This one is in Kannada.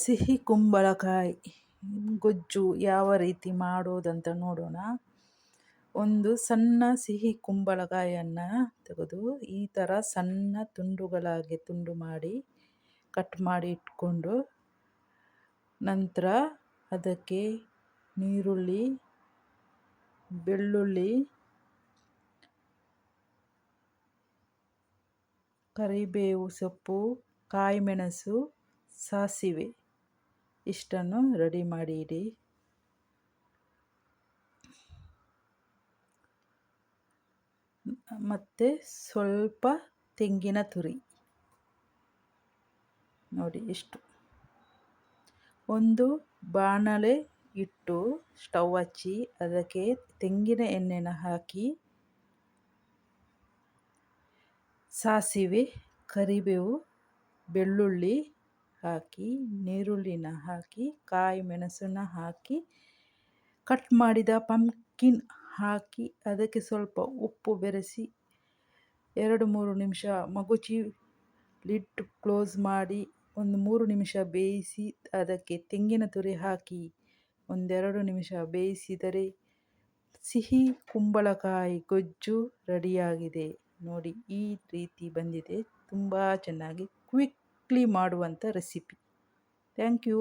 ಸಿಹಿ ಕುಂಬಳಕಾಯಿ, ಗೊಜ್ಜು ಯಾವ ರೀತಿ ಮಾಡೋದಂತ ನೋಡೋಣ. ಒಂದು ಸಣ್ಣ ಸಿಹಿ ಕುಂಬಳಕಾಯಿಯನ್ನು ತೆಗೆದು ಈ ಥರ ಸಣ್ಣ ತುಂಡುಗಳಾಗಿ ತುಂಡು ಮಾಡಿ ಕಟ್ ಮಾಡಿ ಇಟ್ಕೊಂಡು ನಂತರ ಅದಕ್ಕೆ ನೀರುಳ್ಳಿ, ಬೆಳ್ಳುಳ್ಳಿ, ಕರಿಬೇವು ಸೊಪ್ಪು, ಕಾಯಿಮೆಣಸು ಸಾಸಿವೆ. ಇಷ್ಟನ್ನು ರೆಡಿ ಮಾಡಿ ಇಡಿ. ಮತ್ತು ಸ್ವಲ್ಪ ತೆಂಗಿನ ತುರಿ. ನೋಡಿ ಇಷ್ಟು ಒಂದು ಬಾಣಲೆ ಇಟ್ಟು ಸ್ಟವ್ ಹಚ್ಚಿ ಅದಕ್ಕೆ ತೆಂಗಿನ ಎಣ್ಣೆನ ಹಾಕಿ, ಸಾಸಿವೆ, ಕರಿಬೇವು, ಬೆಳ್ಳುಳ್ಳಿ ಹಾಕಿ ನೀರುಳ್ಳಿನ ಹಾಕಿ, ಕಾಯಿ ಮೆಣಸನ್ನು ಹಾಕಿ ಕಟ್ ಮಾಡಿದ ಪಂಪ್ಕಿನ್ ಹಾಕಿ, ಅದಕ್ಕೆ ಸ್ವಲ್ಪ ಉಪ್ಪು ಬೆರೆಸಿ ಎರಡು, ಮೂರು ನಿಮಿಷ ಮಗುಚಿ ಲಿಡ್ ಕ್ಲೋಸ್ ಮಾಡಿ ಒಂದು ಮೂರು ನಿಮಿಷ ಬೇಯಿಸಿ, ಅದಕ್ಕೆ ತೆಂಗಿನ ತುರಿ ಹಾಕಿ ಒಂದೆರಡು ನಿಮಿಷ ಬೇಯಿಸಿದರೆ ಸಿಹಿ ಕುಂಬಳಕಾಯಿ ಗೊಜ್ಜು ರೆಡಿಯಾಗಿದೆ. ನೋಡಿ, ಈ ರೀತಿ ಬಂದಿದೆ. ತುಂಬ ಚೆನ್ನಾಗಿ ಕ್ವಿಕ್ಲಿ ಮಾಡುವಂಥ ರೆಸಿಪಿ. Thank you.